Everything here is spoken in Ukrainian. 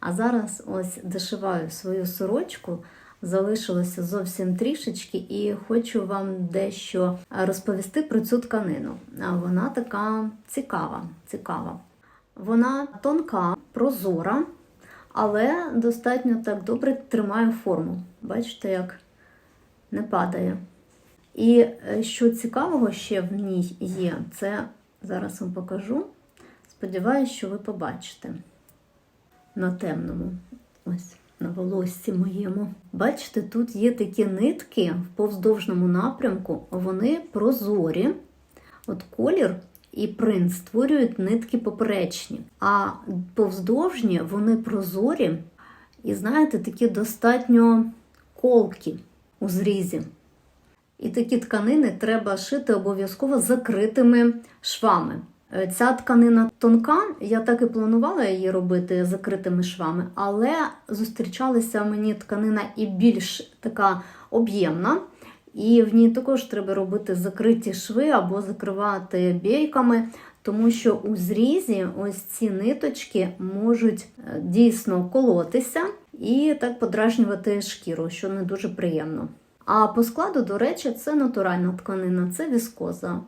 А зараз ось дошиваю свою сорочку. Залишилося зовсім трішечки, і хочу вам дещо розповісти про цю тканину. Вона така цікава, цікава. Вона тонка, прозора, але достатньо так добре тримає форму. Бачите, як не падає. І е, що цікавого ще в ній є, це зараз вам покажу. Сподіваюсь, що ви побачите на темному. Ось. На волоссі моєму. Бачите, тут є такі нитки в повздовжному напрямку, вони прозорі. От колір і принт створюють нитки поперечні, а повздовжні вони прозорі і, знаєте, такі достатньо колкі у зрізі. І такі тканини треба шити обов'язково закритими швами. Е, Ця тканина тонка, я так і планувала її робити закритими швами, але зустрічалася мені тканина і більш така об'ємна, і в ній також треба робити закриті шви або закривати бійками, тому що у зрізі ось ці ниточки можуть е, дійсно колотися і так подражнювати шкіру, що не дуже приємно. А по складу, до речі, це натуральна тканина, це віскоза.